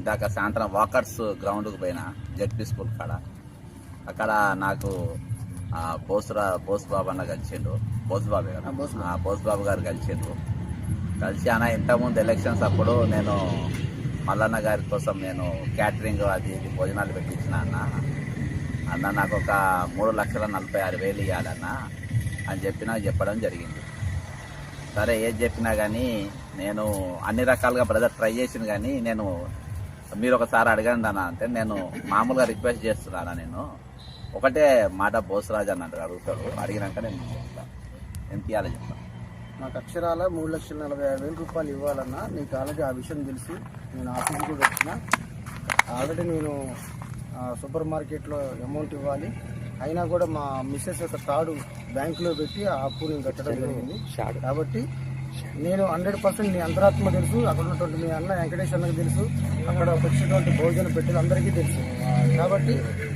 ఇందాక సాయంత్రం వాకర్స్ గ్రౌండ్కి పోయినా జడ్పీ స్కూల్ కాడ. అక్కడ నాకు బోసురా బోస్ బాబు అన్న కలిసిండు. బోస్ బాబే కదా? ఆ, బోస్ బాబు. ఆ, బోస్ బాబు గారు కలిసిండ్రు. కలిసి అన్న ఇంతకుముందు ఎలక్షన్స్ అప్పుడు నేను మల్లన్న గారి కోసం నేను క్యాటరింగ్ అది ఇది భోజనాలు పెట్టించిన అన్న. అన్న నాకు ఒక మూడు లక్షల నలభై ఆరు వేలు ఇవ్వాలన్న అని చెప్పి నాకు చెప్పడం జరిగింది. సరే ఏది చెప్పినా కానీ నేను అన్ని రకాలుగా బ్రదర్ ట్రై చేసిన కానీ నేను మీరు ఒకసారి అడగండి అన్న అంటే నేను మామూలుగా రిక్వెస్ట్ చేస్తున్నానా నేను? ఒకటే మాట బోసరాజు అన్నట్టు అడుగుతాడు. అడిగినాక నేను చెప్తాను ఎంత ఇవ్వాలి చెప్తాను నాకు అక్షరాల మూడు లక్షల నలభై ఐదు వేల రూపాయలు ఇవ్వాలన్నా నీకు ఆల్రెడీ ఆ విషయం తెలుసు. నేను ఆఫీస్ కూడా వచ్చిన ఆల్రెడీ నేను సూపర్ మార్కెట్లో అమౌంట్ ఇవ్వాలి. అయినా కూడా మా మిస్సెస్ యొక్క తాడు బ్యాంకులో పెట్టి ఆ అప్పు నేను కట్టడం జరిగింది. కాబట్టి నేను హండ్రెడ్ పర్సెంట్ నీ అంతరాత్మ తెలుసు అక్కడ ఉన్నటువంటి మీ అన్న వెంకటేష్ అన్నకు తెలుసు అక్కడ వచ్చినటువంటి భోజన పెట్టెలు అందరికీ తెలుసు. కాబట్టి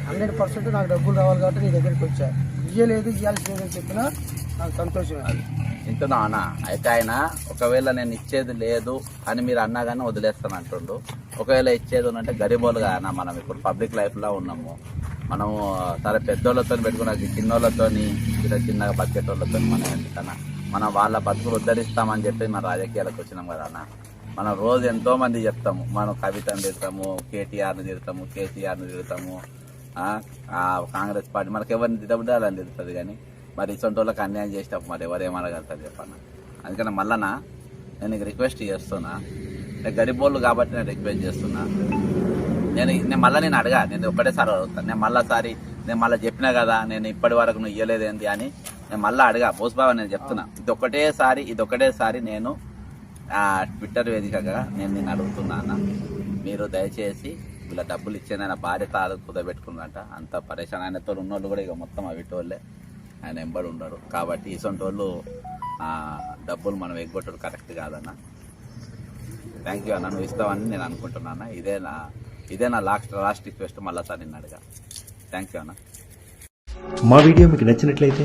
హండ్రెడ్ పర్సెంట్ నాకు డబ్బులు రావాలి కాబట్టి నీ దగ్గరికి వచ్చా. ఇయ్యలేదు ఇవ్వాల్సి లేదని చెప్పినా నాకు సంతోషమే ఇంత అన్న అయితే ఆయన ఒకవేళ నేను ఇచ్చేది లేదు అని మీరు అన్నా కానీ వదిలేస్తాను అంటుండు. ఒకవేళ ఇచ్చేది ఉందంటే గరీబోలుగా అన్న మనం ఇప్పుడు పబ్లిక్ లైఫ్లో ఉన్నాము. మనము సరే పెద్దోళ్ళతో పెట్టుకున్న చిన్నోళ్ళతో చిన్న చిన్నగా బతికేటోళ్ళతో మనం ఎందుకన్నా? మనం వాళ్ళ బతుకులు ఉద్ధరిస్తామని చెప్పి మన రాజకీయాలకు వచ్చినాం కదా అన్న. మనం రోజు ఎంతో మంది చెప్తాము. మనం కవితను తిడతాము కేటీఆర్ని తిడతాము కేసీఆర్ని తిడతాము. కాంగ్రెస్ పార్టీ మనకి ఎవరిని తిట్టబుద్దాలని తిడుతుంది కానీ మరి ఇటువంటి వాళ్ళకి అన్యాయం చేసేటప్పుడు మరి ఎవరు ఏమనగలుగుతారు చెప్పన్న. అందుకని మళ్ళనా నేను నీకు రిక్వెస్ట్ చేస్తున్నా. నేను గరిబోళ్ళు కాబట్టి నేను రిక్వెస్ట్ చేస్తున్నా. నేను నేను మళ్ళీ నేను అడగా నేను ఒకటేసారి అడుగుతాను నేను మళ్ళీసారి నేను మళ్ళీ చెప్పినా కదా నేను ఇప్పటి వరకు నువ్వు ఇయ్యలేదేంటి అని నేను మళ్ళీ అడగా బోస్బాబా నేను చెప్తున్నా. ఇది ఒకటేసారి ఇది ఒకటేసారి నేను ఆ, ట్విట్టర్ వేదికగా నేను నేను అడుగుతున్నా అన్న. మీరు దయచేసి వీళ్ళ డబ్బులు ఇచ్చేది ఆయన భార్య తాను కుదబెట్టుకున్నట అంత పరేషాన్. ఆయనతో ఉన్నోళ్ళు కూడా ఇక మొత్తం అవిటోళ్ళే ఆయన ఎంబడి ఉండడు కాబట్టి ఇసొంటి వాళ్ళు ఆ, డబ్బులు మనం ఎగ్గొట్టడం కరెక్ట్ కాదన్న. థ్యాంక్ యూ అన్న. నువ్వు ఇస్తావని నేను అనుకుంటున్నాను ఇదే నా ఇదే నా లాస్ట్ లాస్ట్ రిక్వెస్ట్. మళ్ళీ సార్ నిన్ను అడగా. థ్యాంక్ యూ అన్న. మా వీడియో మీకు నచ్చినట్లయితే